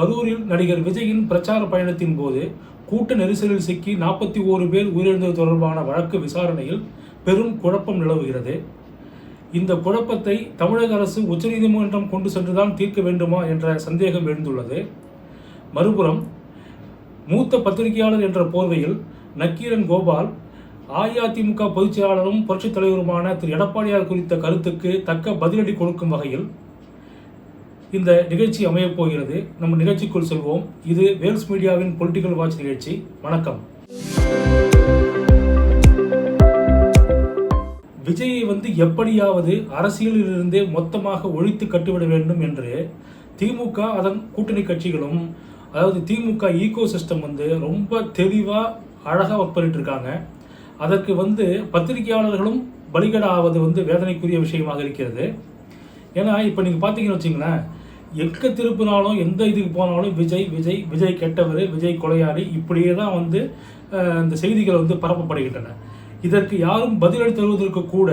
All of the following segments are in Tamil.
கரூரில் நடிகர் விஜயின் பிரச்சார பயணத்தின் போது கூட்ட நெரிசலில் சிக்கி நாற்பத்தி ஓரு பேர் உயிரிழந்தது தொடர்பான வழக்கு விசாரணையில் பெரும் குழப்பம் நிலவுகிறது. இந்த குழப்பத்தை தமிழக அரசு உச்சநீதிமன்றம் கொண்டு சென்றுதான் தீர்க்க வேண்டுமா என்ற சந்தேகம் எழுந்துள்ளது. மறுபுறம் மூத்த பத்திரிகையாளர் என்ற போர்வையில் நக்கீரன் கோபால் அஇஅதிமுக பொதுச் செயலாளரும் புரட்சித் தலைவருமான திரு. எடப்பாடியார் குறித்த கருத்துக்கு தக்க பதிலடி கொடுக்கும் வகையில் இந்த நிகழ்ச்சி அமையப் போகிறது. நம்ம நிகழ்ச்சிக்குள் செல்வோம். இது வேல்ஸ் மீடியாவின் பொலிட்டிக்கல் வாட்ச் நிகழ்ச்சி. வணக்கம். விஜயை வந்து எப்படியாவது அரசியலிலிருந்தே மொத்தமாக ஒழித்து கட்டுவிட வேண்டும் என்று திமுக அதன் கூட்டணி கட்சிகளும் அதாவது திமுக ஈகோ சிஸ்டம் வந்து ரொம்ப தெளிவாக அழகாக ஒர்க் பண்ணிட்டு இருக்காங்க அதற்கு வந்து பத்திரிகையாளர்களும் பலிகடா ஆவது வந்து வேதனைக்குரிய விஷயமாக இருக்கிறது. ஏன்னா இப்போ நீங்கள் பார்த்தீங்கன்னு வச்சிங்களேன் எங்கே திருப்பினாலும் எந்த இதுக்கு போனாலும் விஜய் விஜய் விஜய் கெட்டவர் விஜய் கொலையாளி இப்படியே தான் வந்து இந்த செய்திகள் வந்து பரப்பப்படுகின்றன. இதற்கு யாரும் பதிலடி தருவதற்கு கூட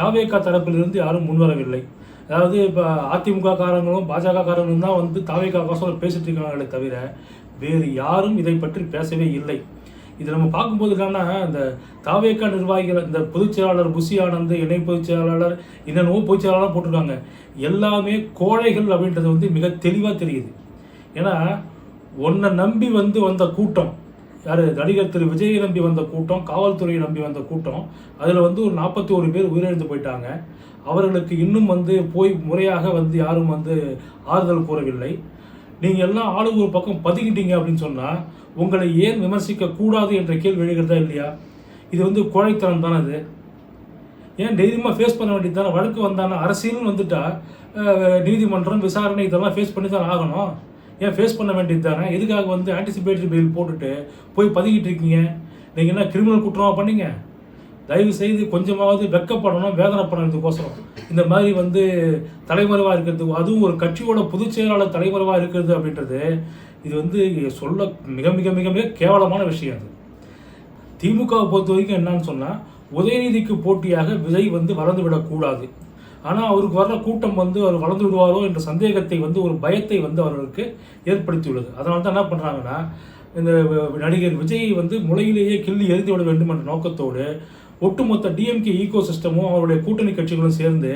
தாவேக்கா தரப்பிலிருந்து யாரும் முன்வரவில்லை. அதாவது இப்போ அதிமுக காரங்களும் பாஜக காரங்களும் தான் வந்து தாவேக்கா கோசம் பேசிட்டு இருக்காங்களே தவிர வேறு யாரும் இதை பற்றி பேசவே இல்லை. இது நம்ம பார்க்கும்போது என்னன்னா இந்த தாவேக்கா நிர்வாகிகள் இந்த பொதுச்செயலாளர் புசி ஆனந்த் இணை பொதுச் செயலாளர் என்னென்னவோ பொதுச் செயலாளர் போட்டிருக்காங்க. எல்லாமே கோழைகள் அப்படின்றது வந்து மிக தெளிவாக தெரியுது. ஏன்னா உன்னை நம்பி வந்து வந்த கூட்டம் யார்? நடிகர் திரு விஜயை நம்பி வந்த கூட்டம் காவல்துறையை நம்பி வந்த கூட்டம் அதில் வந்து ஒரு நாற்பத்தி ஒரு பேர் உயிரிழந்து போயிட்டாங்க. அவர்களுக்கு இன்னும் வந்து போய் முறையாக வந்து யாரும் வந்து ஆறுதல் கூறவில்லை. நீங்கள் எல்லாம் ஆளுங்க ஒரு பக்கம் பதுங்கிட்டீங்க அப்படின்னு சொன்னால் உங்களை ஏன் விமர்சிக்க கூடாது என்ற கேள்வி எழுகிறதா இல்லையா? இது வந்து கோழைத்தனம் தானே அது. ஏன் தைரியமாக ஃபேஸ் பண்ண வேண்டியது தானே வழக்கு வந்தானே அரசியல்னு வந்துட்டா நீதிமன்றம் விசாரணை இதெல்லாம் ஃபேஸ் பண்ணி தான் ஆகணும். ஏன் ஃபேஸ் பண்ண வேண்டியது தானே எதுக்காக வந்து ஆன்டிசிபேட்டரி பெயில் போட்டுட்டு போய் பதுக்கிட்டு இருக்கீங்க? நீங்கள் என்ன கிரிமினல் குற்றமா பண்ணீங்க? தயவு செய்து கொஞ்சமாவது வெக்கப்படணும் வேதனைப்படணுன்றதுக்கோசரம் இந்த மாதிரி வந்து தலைமறைவாக இருக்கிறது அதுவும் ஒரு கட்சியோட பொதுச் செயலாளர் தலைமறைவாக இருக்கிறது அப்படின்றது இது வந்து சொல்ல மிக மிக மிக மிக கேவலமான விஷயம் அது. திமுகவை பொறுத்த வரைக்கும் என்னன்னு சொன்னால் உதயநிதிக்கு போட்டியாக விஜய் வந்து வளர்ந்து விடக்கூடாது. ஆனால் அவருக்கு வர்ற கூட்டம் வந்து அவர் வளர்ந்து விடுவாரோ என்ற சந்தேகத்தை வந்து ஒரு பயத்தை வந்து அவர்களுக்கு ஏற்படுத்தியுள்ளது. அதனால தான் என்ன பண்ணுறாங்கன்னா இந்த நடிகர் விஜயை வந்து முளையிலேயே கிள்ளி எரிந்து விட வேண்டும் என்ற நோக்கத்தோடு ஒட்டுமொத்த டிஎம்கே ஈகோ சிஸ்டமும் அவருடைய கூட்டணி கட்சிகளும் சேர்ந்து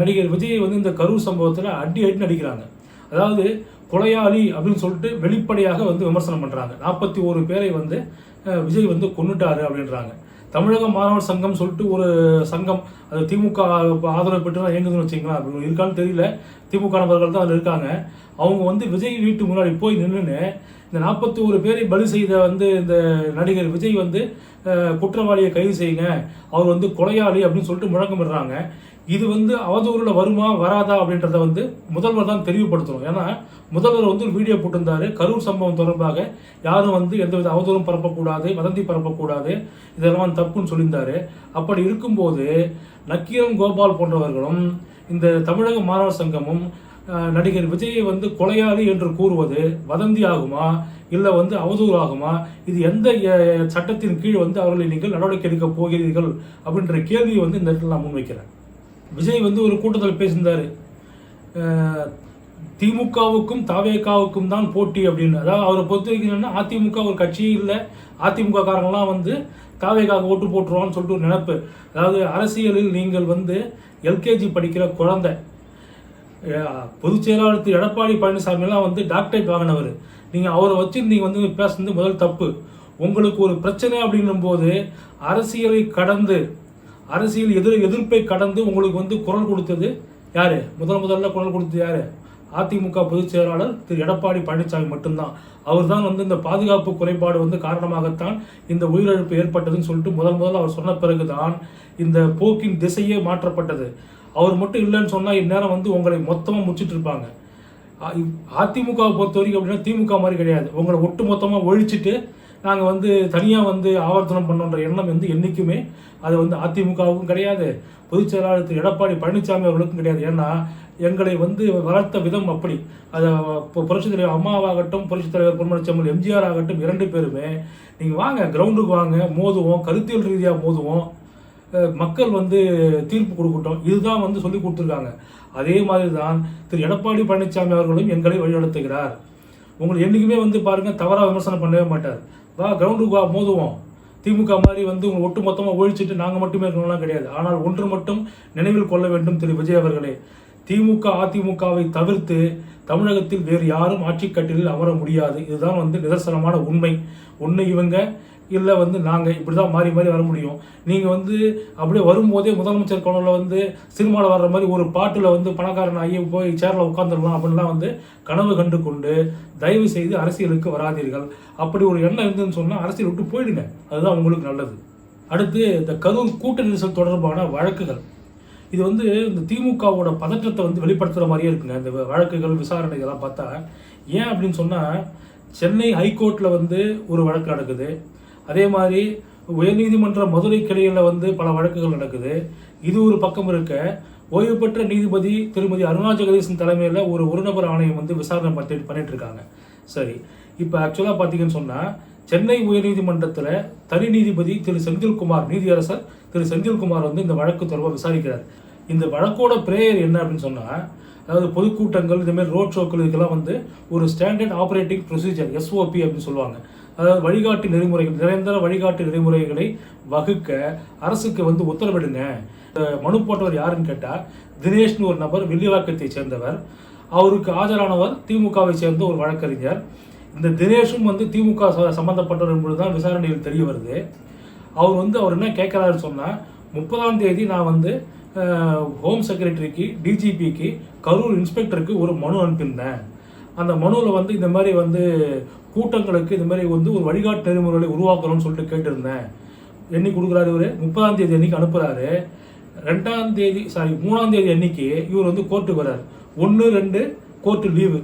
நடிகர் விஜயை வந்து இந்த கரூர் சம்பவத்தில் அடி அடி நடிக்கிறாங்க அதாவது கொலையாளி அப்படின்னு சொல்லிட்டு வெளிப்படையாக வந்து விமர்சனம் பண்ணுறாங்க நாற்பத்தி ஒரு பேரை வந்து விஜய் வந்து கொன்னுட்டாரு அப்படின்றாங்க. தமிழக மாணவர் சங்கம் சொல்லிட்டு ஒரு சங்கம் அது திமுக ஆதரவு பெற்று தான் இயங்குதுன்னு வச்சிங்களா இருக்கான்னு தெரியல. திமுக நபர்கள் தான் அதில் இருக்காங்க. அவங்க வந்து விஜய் வீட்டு முன்னாடி போய் நின்றுன்னு இந்த நாற்பத்தி ஒரு பேரை பலி செய்த வந்து இந்த நடிகர் விஜய் வந்து குற்றவாளியை கைது செய்யுங்க. அவர் வந்து கொலையாளி அப்படின்னு சொல்லிட்டு முழக்கமிடுறாங்க. இது வந்து அவதூறில் வருமா வராதா அப்படின்றத வந்து முதல்வர் தான் தெளிவுபடுத்தணும். ஏன்னா முதல்வர் வந்து ஒரு வீடியோ போட்டிருந்தாரு. கரூர் சம்பவம் தொடர்பாக யாரும் வந்து எந்தவித அவதூறும் பரப்பக்கூடாது வதந்தி பரப்பக்கூடாது. இதெல்லாம் தப்புன்னு சொல்லியிருந்தாரு. அப்படி இருக்கும்போது நக்கீரன் கோபால் போன்றவர்களும் இந்த தமிழக மாணவர் சங்கமும் நடிகர் விஜயை வந்து கொலையாளி என்று கூறுவது வதந்தி ஆகுமா? இல்லை வந்து அவதூறு ஆகுமா? இது எந்த சட்டத்தின் கீழ் வந்து அவர்களை நீங்கள் நடவடிக்கை எடுக்க போகிறீர்கள்? அப்படின்ற கேள்வியை வந்து இந்த இடத்துல நான் முன்வைக்கிறேன். விஜய் வந்து ஒரு கூட்டத்தில் பேசியிருந்தார். திமுகவுக்கும் தாவேகாவுக்கும் தான் போட்டி அப்படின்னு. அதாவது அவரை பொறுத்த வரைக்கும் என்னென்னா அதிமுக ஒரு கட்சி இல்லை. அதிமுக காரங்களாம் வந்து காவேக்காக ஓட்டு போட்டுருவான்னு சொல்லிட்டு ஒரு நினைப்பு. அதாவது அரசியலில் நீங்கள் வந்து எல்கேஜி படிக்கிற குழந்தை. பொதுச் செயலாளர் திரு எடப்பாடி பழனிசாமிலாம் வந்து டாக்டரேட் வாங்கினவர். நீங்கள் அவரை வச்சு நீங்கள் வந்து பேசுனது முதல் தப்பு. உங்களுக்கு ஒரு பிரச்சனை அப்படின்னும் போது அரசியலை கடந்து அரசியல் எதிர் எதிர்ப்பை கடந்து உங்களுக்கு வந்து குரல் கொடுத்தது யார்? முதல் முதல்ல குரல் கொடுத்தது யார்? அதிமுக பொதுச் செயலாளர் திரு எடப்பாடி பழனிசாமி மட்டும்தான். அவர் தான் வந்து இந்த பாதுகாப்பு குறைபாடு வந்து காரணமாகத்தான் இந்த உயிரிழப்பு ஏற்பட்டதுன்னு சொல்லிட்டு முதல் முதல்ல அவர் சொன்ன பிறகுதான் இந்த போக்கின் திசையே மாற்றப்பட்டது. அவர் மட்டும் இல்லைன்னு சொன்னால் இந்நேரம் வந்து உங்களை மொத்தமாக முடிச்சிட்டு இருப்பாங்க. அதிமுகவை பொறுத்த வரைக்கும் அப்படின்னா திமுக மாதிரி கிடையாது. உங்களை ஒட்டு மொத்தமாக ஒழிச்சிட்டு நாங்கள் வந்து தனியாக வந்து ஆவர்த்தனம் பண்ணோன்ற எண்ணம் வந்து என்றைக்குமே அது வந்து அதிமுகவுக்கும் கிடையாது. பொதுச் செயலாளர் திரு எடப்பாடி பழனிசாமி அவர்களுக்கும் கிடையாது. ஏன்னா எங்களை வந்து வளர்த்த விதம் அப்படி. அதை புரட்சி தலைவர் அம்மாவாகட்டும் புரட்சி தலைவர் பொன்மனச்செம்மல் எம்ஜிஆர் ஆகட்டும் இரண்டு பேருமே நீங்கள் வாங்க கிரவுண்டுக்கு வாங்க மோதுவோம் கருத்தியல் ரீதியாக மோதுவோம். மக்கள் வந்து தீர்ப்பு கொடுக்கட்டும். இதுதான் வந்து சொல்லி கொடுத்துருக்காங்க. அதே மாதிரி தான் திரு. எடப்பாடி பழனிசாமி அவர்களும் எங்களை வழிநடத்துகிறார். உங்களை என்றைக்குமே வந்து பாருங்க தவறாக விமர்சனம் பண்ணவே மாட்டார். வா கிரவுண்டுக்கு வா மோதுவோம். திமுக மாதிரி வந்து உங்களை ஒட்டு மொத்தமாக ஒழிச்சிட்டு நாங்கள் மட்டுமே இருக்கணும்லாம் கிடையாது. ஆனால் ஒன்று மட்டும் நினைவில் கொள்ள வேண்டும் திரு. விஜய் அவர்களே. திமுக அதிமுகவை தவிர்த்து தமிழகத்தில் வேறு யாரும் ஆட்சி கட்டிலில் அமர முடியாது. இதுதான் வந்து நிதர்சனமான உண்மை. ஒன்று இவங்க இல்லை வந்து நாங்கள் இப்படி தான் மாறி மாறி வர முடியும். நீங்கள் வந்து அப்படியே வரும்போதே முதலமைச்சர் கனவுல வந்து சினிமாவில் வர்ற மாதிரி ஒரு பாட்டில் வந்து பணக்காரன் ஆகி போய் சேரில் உட்காந்துடலாம் அப்படின்லாம் வந்து கனவு கண்டு கொண்டு தயவு செய்து அரசியலுக்கு வராதீர்கள். அப்படி ஒரு எண்ணம் இருந்துன்னு சொன்னால் அரசியல் விட்டு போயிடுங்க. அதுதான் உங்களுக்கு நல்லது. அடுத்து இந்த கரூர் கூட்ட நெரிசல் தொடர்பான வழக்குகள். இது வந்து இந்த திமுகவோட பதற்றத்தை வந்து வெளிப்படுத்துகிற மாதிரியே இருக்குங்க. இந்த வழக்குகள் விசாரணைகள்லாம் பார்த்தா. ஏன் அப்படின்னு சொன்னால் சென்னை ஹைகோர்ட்டில் வந்து ஒரு வழக்கு நடக்குது. அதே மாதிரி உயர்நீதிமன்ற மதுரை கிளையில் வந்து பல வழக்குகள் நடக்குது. இது ஒரு பக்கம் இருக்க ஓய்வு பெற்ற நீதிபதி திருமதி அருணா ஜெகதீசன் தலைமையில் ஒரு ஒரு நபர் ஆணையம் வந்து விசாரணை பண்ணி பண்ணிட்டு இருக்காங்க. சரி இப்போ ஆக்சுவலாக பார்த்தீங்கன்னு சொன்னால் சென்னை உயர்நீதிமன்றத்தில் தனி நீதிபதி திரு செந்தில்குமார் நீதியரசர் திரு செந்தில்குமார் வந்து இந்த வழக்கு தொடர்பாக விசாரிக்கிறார். இந்த வழக்கோட பிரேயர் என்ன அப்படின்னு சொன்னால் அதாவது பொதுக்கூட்டங்கள் இதுமாரி மாதிரி ரோட் ஷோக்கள் இதுக்கெல்லாம் வந்து ஒரு ஸ்டாண்டர்ட் ஆப்ரேட்டிங் ப்ரொசீஜர் எஸ்ஓபி அப்படின்னு சொல்லுவாங்க. அதாவது வழிகாட்டு நெறிமுறைகள் நிரந்தர வழிகாட்டு நெறிமுறைகளை வகுக்க அரசுக்கு வந்து உத்தரவிடுங்க. மனு போட்டவர் யாருன்னு கேட்டால் தினேஷ்னு ஒரு நபர் வில்லிவாக்கத்தை சேர்ந்தவர். அவருக்கு ஆஜரானவர் திமுகவை சேர்ந்த ஒரு வழக்கறிஞர். இந்த தினேஷும் வந்து திமுக ச- என்பது தான் விசாரணையில் தெரிய வருது. அவர் வந்து அவர் என்ன கேட்குறாருன்னு சொன்னால் முப்பதாம் தேதி நான் வந்து ஹோம் செக்ரட்டரிக்கு டிஜிபிக்கு கரூர் இன்ஸ்பெக்டருக்கு ஒரு மனு அனுப்பியிருந்தேன். அந்த மனுவில் வந்து இந்த மாதிரி வந்து கூட்டங்களுக்கு இந்த மாதிரி வந்து ஒரு வழிகாட்டு நெறிமுறைகளை உருவாக்கணும்னு சொல்லிட்டு கேட்டிருந்தேன். என்னைக்கு கொடுக்குறாரு இவர்? முப்பதாம் தேதி அன்னைக்கு அனுப்புகிறாரு ரெண்டாம் தேதி சாரி மூணாம் தேதி அன்னைக்கு இவர் வந்து கோர்ட்டுக்கு வர்றார். ஒன்று ரெண்டு கோர்ட்டு லீவு.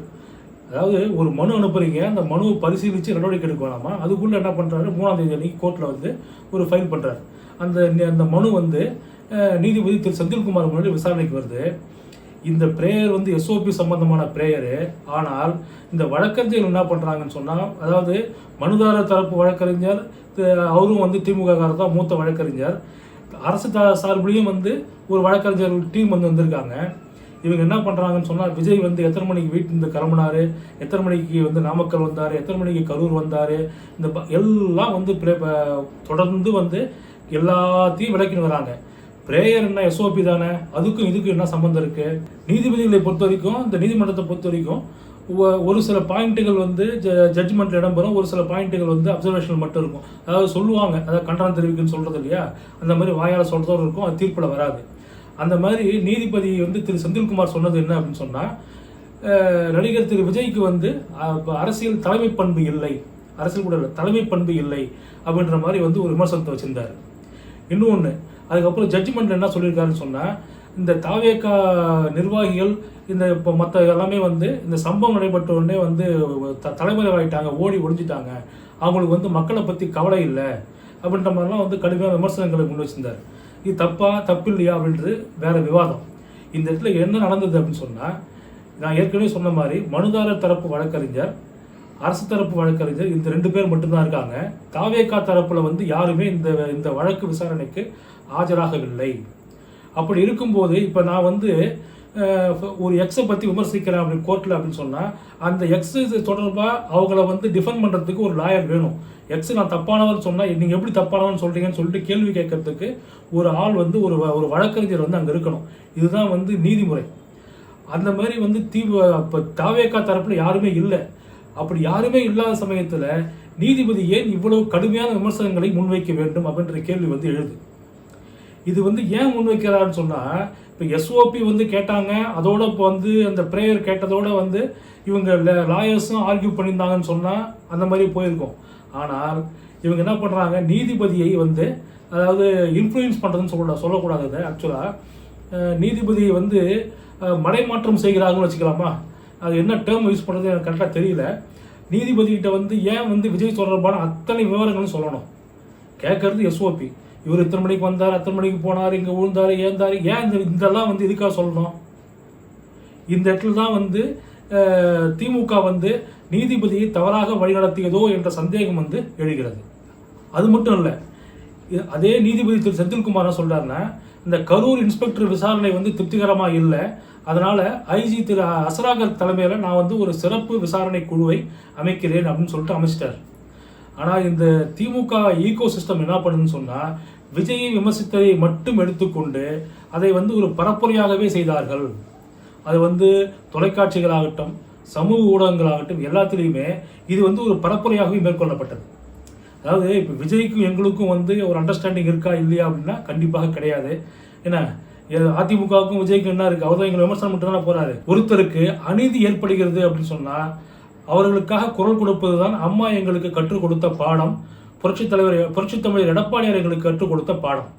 அதாவது ஒரு மனு அனுப்புறீங்க அந்த மனுவை பரிசீலித்து நடவடிக்கை எடுக்க வேணாமா அதுக்குள்ளே என்ன பண்ணுறாரு மூணாம் தேதி அன்றைக்கி கோர்ட்டில் வந்து ஒரு ஃபைல் பண்ணுறாரு அந்த அந்த மனு வந்து நீதிபதி திரு. செந்தில்குமார் முன்னாடி விசாரணைக்கு வருது. இந்த ப்ரேயர் வந்து எஸ்ஓபி சம்பந்தமான ப்ரேயரு ஆனால் இந்த வழக்கறிஞர் என்ன பண்ணுறாங்கன்னு சொன்னால் அதாவது மனுதாரர் தரப்பு வழக்கறிஞர் அவரும் வந்து திமுக காரர் தான் மூத்த வழக்கறிஞர். அரசு த சார்பிலையும் வந்து ஒரு வழக்கறிஞர் டீம் வந்து வந்திருக்காங்க. இவங்க என்ன பண்ணுறாங்கன்னு சொன்னால் விஜய் வந்து எத்தனை மணிக்கு வீட்டிலிருந்து கிளம்புனாரு எத்தனை மணிக்கு வந்து நாமக்கல் வந்தார் எத்தனை மணிக்கு கரூர் வந்தார் இந்த ப- எல்லாம் வந்து ப்ரே தொடர்ந்து வந்து எல்லாத்தையும் விளக்கின்னு வராங்க. பிரேயர் என்ன எஸ்ஓபி தானே அதுக்கும் இதுக்கும் என்ன சம்மந்தம் இருக்குது நீதிபதிகளை பொறுத்த வரைக்கும் இந்த நீதிமன்றத்தை பொறுத்த வரைக்கும் ஒ- ஒரு சில பாயிண்ட்டுகள் வந்து ஜ ஜட்ஜ்மெண்ட்டில் இடம்பெறும் ஒரு சில பாயிண்ட்டுகள் வந்து அப்சர்வேஷன் மட்டும் இருக்கும். அதாவது சொல்லுவாங்க அதாவது கண்டனம் தெரிவிக்குன்னு சொல்கிறது இல்லையா? அந்த மாதிரி வாயால் சொல்கிறதும் இருக்கும் அது தீர்ப்பில் வராது. அந்த மாதிரி நீதிபதி வந்து திரு செந்தில்குமார் சொன்னது என்ன அப்படின்னு சொன்னால் நடிகர் திரு விஜய்க்கு வந்து அரசியல் தலைமை பண்பு இல்லை அரசியல் கூட இல்லை, தலைமை பண்பு இல்லை அப்படின்ற மாதிரி வந்து ஒரு விமர்சனத்தை வச்சுருந்தார். இன்னொன்று அதுக்கப்புறம் ஜட்ஜ்மெண்ட் என்ன சொல்லியிருக்காருன்னு சொன்னால் இந்த தாவேக்கா நிர்வாகிகள் இந்த இப்போ மற்ற எல்லாமே வந்து இந்த சம்பவம் நடைபெற்ற உடனே வந்து த தலைமறைவாயிட்டாங்க ஓடி ஒழிஞ்சிட்டாங்க அவங்களுக்கு வந்து மக்களை பற்றி கவலை இல்லை அப்படின்ற மாதிரிலாம் வந்து கடுமையான விமர்சனங்களை முன் வச்சிருந்தார். இது தப்பா தப்பு இல்லையா அப்படின்றது வேற விவாதம். இந்த இடத்துல என்ன நடந்தது அப்படின்னு சொன்னால் நான் ஏற்கனவே சொன்ன மாதிரி மனுதாரர் தரப்பு வழக்கறிஞர் அரசு தரப்பு வழக்கறிஞர் இந்த ரெண்டு பேர் மட்டும்தான் இருக்காங்க. தாவேக்கா தரப்புல வந்து யாருமே இந்த இந்த வழக்கு விசாரணைக்கு ஆஜராகவில்லை. அப்படி இருக்கும்போது இப்போ நான் வந்து ஒரு எக்ஸை பற்றி விமர்சிக்கிறேன் அப்படின்னு கோர்ட்டில் அப்படின்னு சொன்னால் அந்த எக்ஸ் தொடர்பாக அவங்கள வந்து டிஃபெண்ட் பண்ணுறதுக்கு ஒரு லாயர் வேணும். எக்ஸ் நான் தப்பானவர் சொன்னால் நீங்கள் எப்படி தப்பானவன் சொல்கிறீங்கன்னு சொல்லிட்டு கேள்வி கேட்கறதுக்கு ஒரு ஆள் வந்து ஒரு வ- ஒரு வழக்கறிஞர் வந்து அங்கே இருக்கணும். இதுதான் வந்து நீதிமுறை. அந்த மாதிரி வந்து தீ இப்போ தாவேக்கா தரப்பில் யாருமே இல்லை. அப்படி யாருமே இல்லாத சமயத்தில் நீதிபதி ஏன் இவ்வளவு கடுமையான விமர்சனங்களை முன்வைக்க வேண்டும் அப்படின்ற கேள்வி வந்து எழுது. இது வந்து ஏன் முன்வைக்கிறாருன்னு சொன்னால் இப்போ எஸ்ஓபி வந்து கேட்டாங்க அதோட இப்போ வந்து அந்த ப்ரேயர் கேட்டதோட வந்து இவங்க லாயர்ஸும் ஆர்கியூ பண்ணியிருந்தாங்கன்னு சொன்னால் அந்த மாதிரி போயிருக்கும். ஆனால் இவங்க என்ன பண்ணுறாங்க நீதிபதியை வந்து அதாவது இன்ஃப்ளூயன்ஸ் பண்ணுறதுன்னு சொல்ல சொல்லக்கூடாது அதை ஆக்சுவலாக நீதிபதியை வந்து மடைமாற்றம் செய்கிறாங்கன்னு வச்சுக்கலாமா? அது என்ன டேர்ம் யூஸ் பண்ணுறது எனக்கு கரெக்டாக தெரியல. நீதிபதிகிட்ட வந்து ஏன் வந்து விஜய் தொடர்பான அத்தனை விவரங்களும் சொல்லணும்? கேட்கறது எஸ்ஓபி இவர் இத்தனை மணிக்கு வந்தார் அத்தனை மணிக்கு போனார் இங்கே விழுந்தார் ஏந்தார் ஏன் இந்த இதெல்லாம் வந்து இதுக்காக சொல்லணும் இந்த இடத்துல தான் வந்து அஹ், திமுக வந்து நீதிபதியை தவறாக வழிநடத்தியதோ என்ற சந்தேகம் வந்து எழுகிறது. அது மட்டும் இல்லை இது- அதே நீதிபதி திரு. செந்தில்குமார் சொல்கிறாருன்னா சொல்றாருன்னா இந்த கரூர் இன்ஸ்பெக்டர் விசாரணை வந்து திருப்திகரமாக இல்லை அதனால் ஐஜி திரு. அசராகர் தலைமையில் நான் வந்து ஒரு சிறப்பு விசாரணை குழுவை அமைக்கிறேன் அப்படின்னு சொல்லிட்டு அமைச்சிட்டார். ஆனால் இந்த திமுக ஈகோ சிஸ்டம் என்ன பண்ணுதுன்னு சொன்னால் விஜயை விமர்சித்ததை மட்டும் எடுத்துக்கொண்டு அதை வந்து ஒரு பரப்புரையாகவே செய்தார்கள். அது வந்து தொலைக்காட்சிகளாகட்டும் சமூக ஊடகங்களாகட்டும் எல்லாத்துலேயுமே இது வந்து ஒரு பரப்புரையாகவே மேற்கொள்ளப்பட்டது. அதாவது இப்போ விஜய்க்கும் எங்களுக்கும் வந்து ஒரு அண்டர்ஸ்டாண்டிங் இருக்கா இல்லையா அப்படின்னா கண்டிப்பாக கிடையாது. ஏன்னா அதிமுகவுக்கும் விஜய்க்கும் என்ன இருக்குது அவர் தான் எங்களை விமர்சனம் மட்டும் தானே போகிறாரு ஒருத்தருக்கு அநீதி ஏற்படுகிறது அப்படின்னு சொன்னால் அவர்களுக்காக குரல் கொடுப்பது தான் அம்மா எங்களுக்கு கற்றுக் கொடுத்த பாடம். புரட்சித் தலைவர் புரட்சித் தமிழர் எடப்பாடியார் எங்களுக்கு கற்றுக் கொடுத்த பாடம்.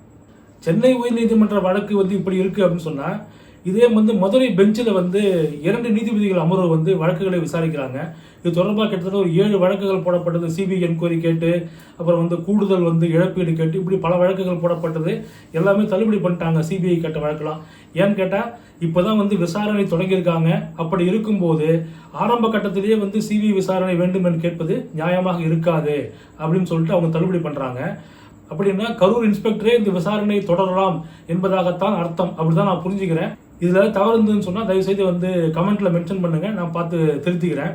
சென்னை உயர்நீதிமன்ற வழக்கு வந்து இப்படி இருக்குது அப்படின்னு சொன்னால் இதே வந்து மதுரை பெஞ்சில் வந்து இரண்டு நீதிபதிகள் அமர்வு வந்து வழக்குகளை விசாரிக்கிறாங்க. இது தொடர்பாக கிட்டத்தட்ட ஒரு ஏழு வழக்குகள் போடப்பட்டது. சிபிஐ என்கொயரி கேட்டு அப்புறம் வந்து கூடுதல் வந்து இழப்பீடு கேட்டு இப்படி பல வழக்குகள் போடப்பட்டது. எல்லாமே தள்ளுபடி பண்ணிட்டாங்க சிபிஐ கேட்ட வழக்கெல்லாம். ஏன்னு கேட்டால் இப்போ தான் வந்து விசாரணை தொடங்கியிருக்காங்க. அப்படி இருக்கும்போது ஆரம்ப கட்டத்திலேயே வந்து சிபிஐ விசாரணை வேண்டும் என்று கேட்பது நியாயமாக இருக்காது அப்படின்னு சொல்லிட்டு அவங்க தள்ளுபடி பண்ணுறாங்க அப்படின்னா கரூர் இன்ஸ்பெக்டரே இந்த விசாரணை தொடரலாம் என்பதாகத்தான் அர்த்தம். அப்படிதான் நான் புரிஞ்சுக்கிறேன். இதில் தவறு இருந்ததுன்னு சொன்னால் தயவுசெய்து வந்து கமெண்ட்டில் மென்ஷன் பண்ணுங்கள் நான் பார்த்து திருத்திக்கிறேன்.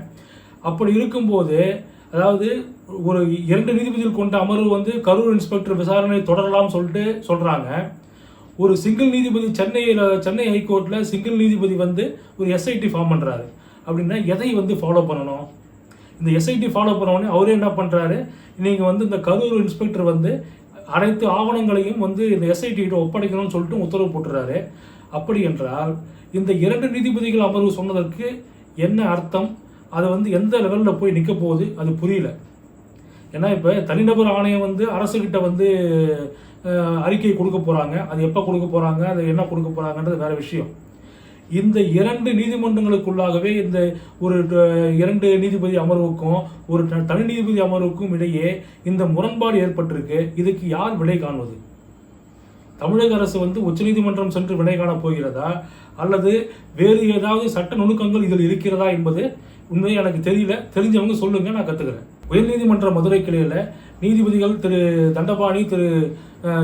அப்படி இருக்கும்போது அதாவது ஒரு இரண்டு நீதிபதிகள் கொண்ட அமர்வு வந்து கரூர் இன்ஸ்பெக்டர் விசாரணை தொடரலாம் சொல்லிட்டு சொல்கிறாங்க ஒரு சிங்கிள் நீதிபதி சென்னையில் சென்னை ஹைகோர்ட்டில் சிங்கிள் நீதிபதி வந்து ஒரு எஸ்ஐடி ஃபார்ம் பண்ணுறாரு அப்படின்னா எதை வந்து ஃபாலோ பண்ணணும்? இந்த எஸ்ஐடி ஃபாலோ பண்ண அவரே என்ன பண்ணுறாரு நீங்கள் வந்து இந்த கரூர் இன்ஸ்பெக்டர் வந்து அனைத்து ஆவணங்களையும் வந்து இந்த எஸ்ஐடிகிட்ட ஒப்படைக்கணும்னு சொல்லிட்டு உத்தரவு போட்டுறாரு. அப்படி என்றால் இந்த இரண்டு நீதிபதிகள் அமர்வு சொன்னதற்கு என்ன அர்த்தம்? அது வந்து எந்த லெவலில் போய் நிற்க போகுது? அது புரியல. ஏன்னா இப்போ தனிநபர் ஆணையம் வந்து அரசுக்கிட்ட வந்து அறிக்கை கொடுக்க போகிறாங்க அது எப்போ கொடுக்க போகிறாங்க அது என்ன கொடுக்க போகிறாங்கன்றது வேற விஷயம். இந்த இரண்டு நீதிமன்றங்களுக்குள்ளாகவே இந்த ஒரு இரண்டு நீதிபதி அமர்வுக்கும் ஒரு தனி நீதிபதி அமர்வுக்கும் இடையே இந்த முரண்பாடு ஏற்பட்டிருக்கு. இதுக்கு யார் விடை காண்பது தமிழக அரசு வந்து உச்சநீதிமன்றம் சென்று விடை காணப் போகிறதா? அல்லது வேறு ஏதாவது சட்ட நுணுக்கங்கள் இதில் இருக்கிறதா என்பது உண்மையை எனக்கு தெரியல. தெரிஞ்சவங்க சொல்லுங்க நான் கற்றுக்கிறேன் உயர்நீதிமன்ற மதுரை கிளையில நீதிபதிகள் திரு தண்டபாணி திரு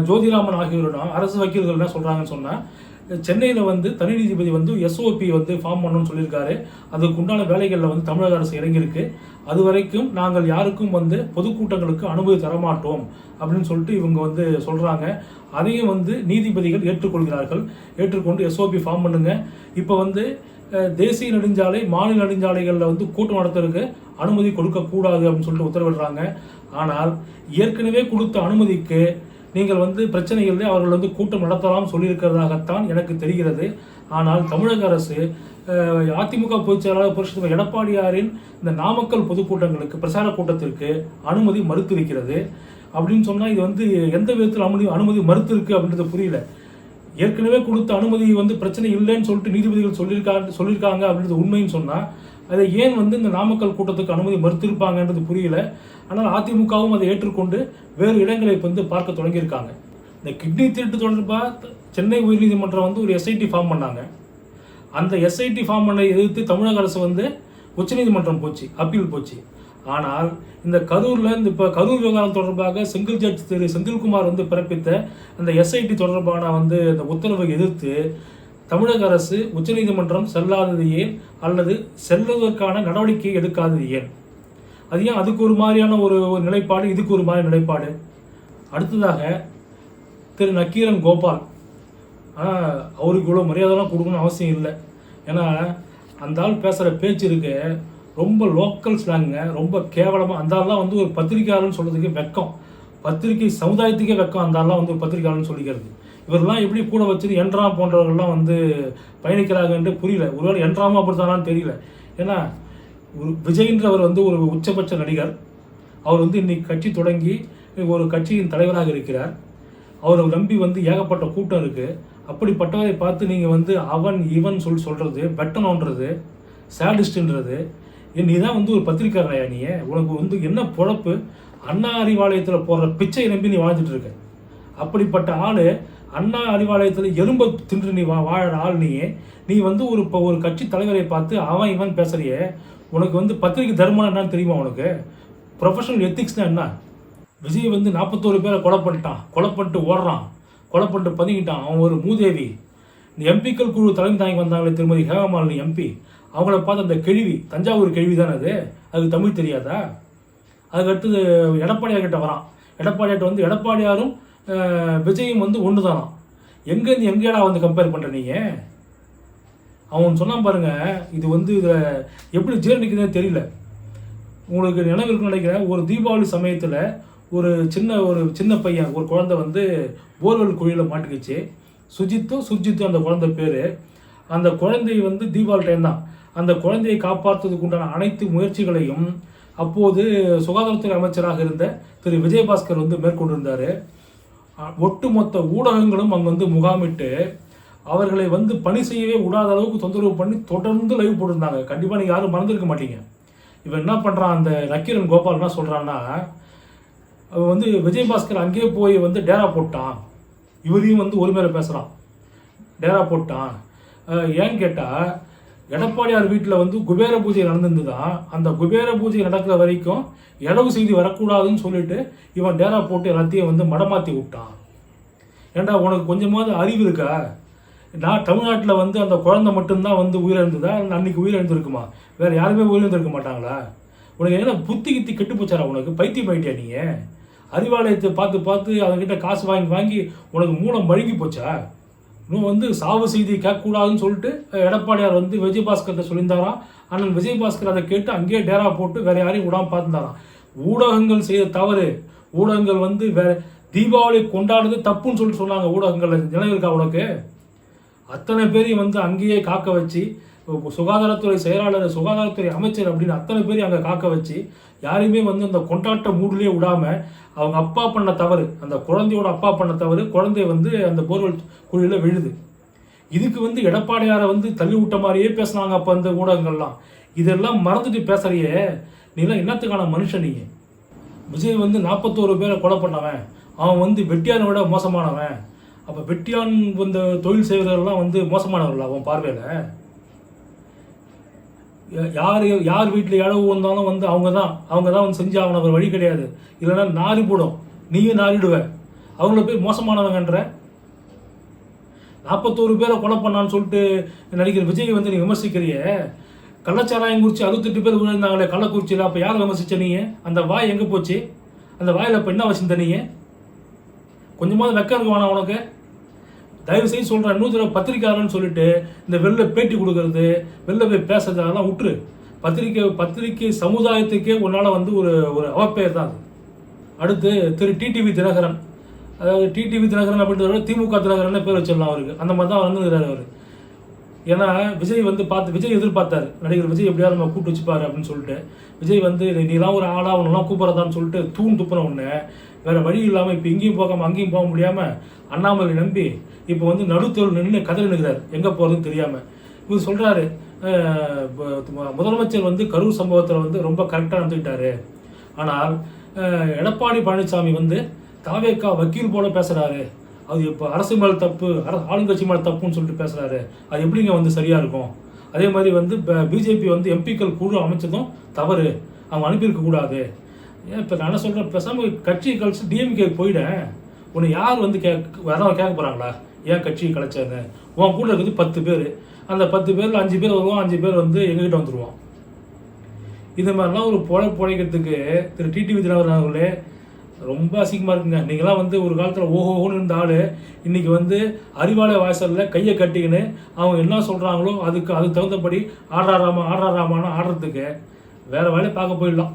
ஜோதிராமன் ஆகியோரிடம் அரசு வக்கீல்கள் என்ன சொல்கிறாங்கன்னு சொன்னால் சென்னையில் வந்து தனி நீதிபதி வந்து எஸ்ஓபி வந்து ஃபார்ம் பண்ணணும்னு சொல்லியிருக்காரு. அதுக்கு உண்டான வேலைகளில் வந்து தமிழக அரசு இறங்கியிருக்கு. அது வரைக்கும் நாங்கள் யாருக்கும் வந்து பொதுக்கூட்டங்களுக்கு அனுமதி தரமாட்டோம் அப்படின்னு சொல்லிட்டு இவங்க வந்து சொல்கிறாங்க அதையும் வந்து நீதிபதிகள் ஏற்றுக்கொள்கிறார்கள். ஏற்றுக்கொண்டு எஸ்ஓபி ஃபார்ம் பண்ணுங்க. இப்போ வந்து தேசிய நெடுஞ்சாலை மாநில நெடுஞ்சாலைகளில் வந்து கூட்டம் நடத்துறதுக்கு அனுமதி கொடுக்கக்கூடாது அப்படின்னு சொல்லிட்டு உத்தரவிடுறாங்க. ஆனால் ஏற்கனவே கொடுத்த அனுமதிக்கு நீங்கள் வந்து பிரச்சனைகளில் அவர்கள் வந்து கூட்டம் நடத்தலாம் சொல்லியிருக்கிறதாகத்தான் எனக்கு தெரிகிறது. ஆனால் தமிழக அரசு அதிமுக பொதுச் செயலாளர் எடப்பாடியாரின் இந்த நாமக்கல் பொதுக்கூட்டங்களுக்கு பிரசார கூட்டத்திற்கு அனுமதி மறுத்திருக்கிறது. அப்படின்னு சொன்னால் இது வந்து எந்த விதத்தில் அனுமதி அனுமதி மறுத்திருக்கு அப்படின்றது புரியல. ஏற்கனவே கொடுத்த அனுமதி வந்து பிரச்சனை இல்லைன்னு சொல்லிட்டு நீதிபதிகள் சொல்லியிருக்காங்க சொல்லியிருக்காங்க அப்படின்றது உண்மைன்னு சொன்னால் அதை ஏன் வந்து இந்த நாமக்கல் கூட்டத்துக்கு அனுமதி மறுத்திருப்பாங்கன்றது புரியல. ஆனால் அதிமுகவும் அதை ஏற்றுக்கொண்டு வேறு இடங்களை இப்போ வந்து பார்க்க தொடங்கியிருக்காங்க. இந்த கிட்னி திருட்டு தொடர்பாக சென்னை உயர்நீதிமன்றம் வந்து ஒரு எஸ்ஐடி ஃபார்ம் பண்ணாங்க. அந்த எஸ்ஐடி ஃபார்ம் பண்ண எதிர்த்து தமிழக அரசு வந்து உச்சநீதிமன்றம் போச்சு அப்பீல் போச்சு. ஆனால் இந்த கரூரில் இந்த இப்போ கரூர் விவகாரம் தொடர்பாக செந்தில் ஜட்ஜ் திரு செந்தில்குமார் வந்து பிறப்பித்த அந்த எஸ்ஐடி தொடர்பான வந்து அந்த உத்தரவை எதிர்த்து தமிழக அரசு உச்சநீதிமன்றம் செல்லாதது ஏன்? அல்லது செல்வதற்கான நடவடிக்கை எடுக்காதது ஏன்? அது ஏன் அதுக்கு ஒரு மாதிரியான ஒரு ஒரு நிலைப்பாடு இதுக்கு ஒரு மாதிரி நிலைப்பாடு? அடுத்ததாக திரு நக்கீரன் கோபால். அவருக்கு இவ்வளோ மரியாதைலாம் கொடுக்கணும்னு அவசியம் இல்லை. ஏன்னா அந்த ஆள் பேசுகிற பேச்சு இருக்கு. ரொம்ப லோக்கல் ஸ்லாங்குங்க ரொம்ப கேவலமாக அந்த ஆள்லாம் வந்து ஒரு பத்திரிக்கையாளர்னு சொல்கிறதுக்கு வெக்கம். பத்திரிகை சமுதாயத்துக்கே வெக்கம் அந்த ஆள்லாம் வந்து ஒரு பத்திரிக்கையாளர்னு சொல்லிக்கிறது. இவரெல்லாம் எப்படி கூட வச்சுட்டு என்ட்ரா போன்றவர்கள்லாம் வந்து பயணிக்கிறாங்கன்ட்டு புரியல. ஒருவேளை என்ட்ராமா அப்படித்தானான்னு தெரியல. ஏன்னா ஒரு விஜய்ன்றவர் வந்து ஒரு உச்சபட்ச நடிகர். அவர் வந்து இன்னைக்கு கட்சி தொடங்கி ஒரு கட்சியின் தலைவராக இருக்கிறார். அவரை நம்பி வந்து ஏகப்பட்ட கூட்டம் இருக்குது அப்படிப்பட்டவரை பார்த்து நீங்கள் வந்து அவன் இவன் சொல்லி சொல்கிறது பெட்டனோன்றது சேடிஸ்ட்ன்றது நீ தான் வந்து ஒரு பத்திரிக்கையா நீ? உனக்கு வந்து என்ன பொழப்பு? அண்ணா அறிவாலயத்தில் போடுற பிச்சை நம்பி நீ வாழ்ந்துட்டு இருக்க. அப்படிப்பட்ட ஆள் அண்ணா அறிவாலயத்தில் எறும்பை தின்று நீ வா வாழற ஆள் நீ. நீ வந்து ஒரு இப்போ ஒரு கட்சி தலைவரை பார்த்து அவன் இவன் பேசுறியே. உனக்கு வந்து பத்திரிக்கை தர்மம் என்னன்னு தெரியுமா உனக்கு? ப்ரொஃபஷனல் எத்திக்ஸ்னா என்ன? விஜய் வந்து நாற்பத்தோரு பேரை கொலை பண்ணிட்டான். கொலை பண்ணிட்டு ஓடுறான். கொலை பண்ணிட்டு பதுங்கிட்டான். அவன் ஒரு மூதேவி. இந்த எம்பிக்கள் குழு தலைமை தாங்கி வந்தாங்களே திருமதி ஹேமமாலினி எம்பி அவங்கள பார்த்து அந்த கேள்வி தஞ்சாவூர் கேள்வி தானே அது? அது தமிழ் தெரியாதா? அதுக்கு அடுத்தது எடப்பாடியார் கிட்ட வரான். எடப்பாடியார்கிட்ட வந்து எடப்பாடியாரும் விஜயும் வந்து ஒன்று தானாம் எங்கேருந்து எங்கேடா வந்து கம்பேர் பண்ணுற நீங்கள் அவன் சொன்னான் பாருங்க இது வந்து இதை எப்படி ஜீரணிக்குதுன்னு தெரியல. உங்களுக்கு நினைவு இருக்குன்னு நினைக்கிறேன் ஒரு தீபாவளி சமயத்தில் ஒரு சின்ன ஒரு சின்ன பையன் ஒரு குழந்தை வந்து போர்வெல் குழியில் மாட்டிக்கிச்சு. சுஜித்தும் சுர்ஜித்தும் அந்த குழந்தை பேர். அந்த குழந்தை வந்து தீபாவளி டைம் தான். அந்த குழந்தையை காப்பாற்றுறதுக்கு உண்டான அனைத்து முயற்சிகளையும் அப்போது சுகாதாரத்துறை அமைச்சராக இருந்த திரு விஜயபாஸ்கர் வந்து மேற்கொண்டிருந்தார். ஒட்டுமொத்த ஊடகங்களும் அங்கே வந்து முகாமிட்டு அவர்களை வந்து பணி செய்யவே விடாத அளவுக்கு தொந்தரவு பண்ணி தொடர்ந்து லைவ் போட்டிருந்தாங்க. கண்டிப்பாக நீங்கள் யாரும் மறந்துருக்க மாட்டீங்க. இவன் என்ன பண்ணுறான் அந்த நக்கீரன் கோபால் என்ன சொல்கிறான்னா அவன் வந்து விஜயபாஸ்கர் அங்கேயே போய் வந்து டேரா போட்டான். இவரையும் வந்து ஒரு மேலே பேசுகிறான் டேரா போட்டான். ஏன்னு கேட்டால் எடப்பாடியார் வீட்டில் வந்து குபேர பூஜை நடந்திருந்துதான் அந்த குபேர பூஜை நடக்கிற வரைக்கும் இடவு செய்தி வரக்கூடாதுன்னு சொல்லிட்டு இவன் டேரா போட்டு எல்லாத்தையும் வந்து மடமாற்றி விட்டான். ஏன்டா உனக்கு கொஞ்சமாவது அறிவு இருக்கா? நான் தமிழ்நாட்டில் வந்து அந்த குழந்தை மட்டும்தான் வந்து உயிரிழந்ததா? இல்லை அன்னைக்கு உயிரிழந்திருக்குமா? வேறு யாருமே உயிரிழந்திருக்க மாட்டாங்களா? உனக்கு என்ன புத்தி கித்தி கெட்டு போச்சாரா உனக்கு? பைத்தியம் ஆயிட்டியா நீங்கள் அறிவாலயத்தை பார்த்து பார்த்து அவங்ககிட்ட காசு வாங்கி வாங்கி உனக்கு மூலம் மழுங்கி போச்சா? இன்னும் வந்து சாவு செய்தி கேட்கக்கூடாதுன்னு சொல்லிட்டு எடப்பாடியார் வந்து விஜயபாஸ்கர்கிட்ட சொல்லியிருந்தாராம். ஆனால் விஜயபாஸ்கர் அதை கேட்டு அங்கேயே டேரா போட்டு வேற யாரையும் விடாமல் பார்த்துருந்தாராம். ஊடகங்கள் செய்த தவறு ஊடகங்கள் வந்து வேற தீபாவளி கொண்டாடுறது தப்புன்னு சொல்லிட்டு சொன்னாங்க ஊடகங்கள் நினைவு இருக்கா உனக்கு? அத்தனை பேரையும் வந்து அங்கேயே காக்க வச்சு சுகாதாரத்துறை செயலாளர் சுகாதாரத்துறை அமைச்சர் அப்படின்னு அத்தனை பேரையும் அங்கே காக்க வச்சு யாரையுமே வந்து அந்த கொண்டாட்ட மூடிலே விடாமல் அவங்க அப்பா பண்ண தவறு அந்த குழந்தையோட அப்பா பண்ண தவறு குழந்தை வந்து அந்த போர்வெல் குழியில் விழுது. இதுக்கு வந்து எடப்பாடியாரை வந்து தள்ளி விட்ட மாதிரியே பேசுனாங்க அப்போ அந்த ஊடகங்கள்லாம். இதெல்லாம் மறந்துட்டு பேசுறியே. நீலாம் என்னத்துக்கான மனுஷன் நீங்கள் விஜய் வந்து நாற்பத்தோரு பேரை கொலை பண்ணவன். அவன் வந்து வெட்டியானை விட மோசமானவன். அப்போ வெட்டியான் இந்த தொழில் செய்வதெல்லாம் வந்து மோசமானவர்கள் அவன் பார்வையில்? யார் யார் வீட்டில் இழவு வந்தாலும் வந்து அவங்க தான் அவங்க தான் வந்து செஞ்சு அவர் வழி கிடையாது. இல்லைன்னா நாரி போடும். நீயும் நாரிடுவ அவங்கள போய் மோசமானவங்கன்ற. நாற்பத்தோரு பேரை கொலை பண்ணான்னு சொல்லிட்டு நடிகர் விஜய் வந்து நீ விமர்சிக்கிறிய? கள்ளச்சாராயம் குறித்து அறுபத்தெட்டு பேர் விழுந்தாங்களே கள்ளக்குறிச்சியில். அப்போ யார் விமர்சிச்ச நீ? அந்த வாய் எங்கே போச்சு? அந்த வாயில் அப்போ என்ன வச்சுருந்த நீ? கொஞ்சமாவது வெக்கம் இருக்கு வேணாம் உனக்கு? தயவு செய்து சொல்கிறேன் இன்னும் தடவை பத்திரிக்கையாளர்னு சொல்லிட்டு இந்த வெளில பேட்டி கொடுக்கறது வெளில போய் பேசுறது அதெல்லாம் விட்டுரு பத்திரிக்கை பத்திரிக்கை சமுதாயத்துக்கே உன்னால் வந்து ஒரு ஒரு அவப்பெயர் தான் அது. அடுத்து திரு டிடிவி தினகரன். அதாவது டிடிவி தினகரன் அப்படின்றத விட திமுக தினகரன் பேர் வச்சிடலாம் அவருக்கு. அந்த மாதிரி தான் வந்துருக்கிறார் அவர். ஏன்னா விஜய் வந்து பார்த்து விஜய் எதிர்பார்த்தாரு. நடிகர் விஜய் எப்படியாவது நம்ம கூப்பிட்டு வச்சுப்பாரு அப்படின்னு சொல்லிட்டு. விஜய் வந்து நீ- நீலாம் ஒரு ஆளா உன்னெல்லாம் கூப்பிட்றதான்னு சொல்லிட்டு தூண் துப்புன உடனே வேறு வழி இல்லாமல் இப்போ இங்கேயும் போகாமல் அங்கேயும் போக முடியாமல் அண்ணாமலை நம்பி இப்போ வந்து நடுத்தோல் நின்று கதறி நிற்கிறார் எங்கே போகிறதுன்னு தெரியாமல் இவர் சொல்கிறாரு முதலமைச்சர் வந்து கரூர் சம்பவத்தில் வந்து ரொம்ப கரெக்டாக நடந்துக்கிட்டாரு. ஆனால் எடப்பாடி பழனிசாமி வந்து தாவேக்கா வக்கீல் போல பேசுகிறாரு அது இப்போ அரசு மேல் தப்பு ஆளுங்கட்சி மேலே தப்புன்னு சொல்லிட்டு பேசுகிறாரு அது எப்படிங்க வந்து சரியாக இருக்கும்? அதே மாதிரி வந்து பிஜேபி வந்து எம்பிக்கள் குழு அமைச்சதும் தவறு. அவங்க அனுப்பியிருக்கக்கூடாது ஏன் இப்போ நான் என்ன சொல்கிறேன் பேசாமல் கட்சியை கழிச்சு டிஎம்கே போயிட. உன்னை யார் வந்து கே வரவங்க கேட்க போகிறாங்களா ஏன் கட்சியை கலைச்சாங்க உன் கூட இருக்குது பத்து பேர். அந்த பத்து பேரில் அஞ்சு பேர் வருவோம் அஞ்சு பேர் வந்து எங்ககிட்ட வந்துடுவான் இது மாதிரிலாம் ஒரு பொழை பிழைக்கிறதுக்கு திரு டிடிவி தினகரன் அவர்களே ரொம்ப அசிங்கமாக இருக்குங்க. நீங்களாம் வந்து ஒரு காலத்தில் ஓஹோன்னு இருந்த ஆள். இன்றைக்கி வந்து அறிவாலய வாசலில் கையை கட்டிக்கின்னு அவங்க என்ன சொல்கிறாங்களோ அதுக்கு அதுக்கு தகுந்தபடி ஆடுறாராமா ஆடுறாராமான்னு ஆடுறதுக்கு வேறு வேலையை பார்க்க போயிடலாம்.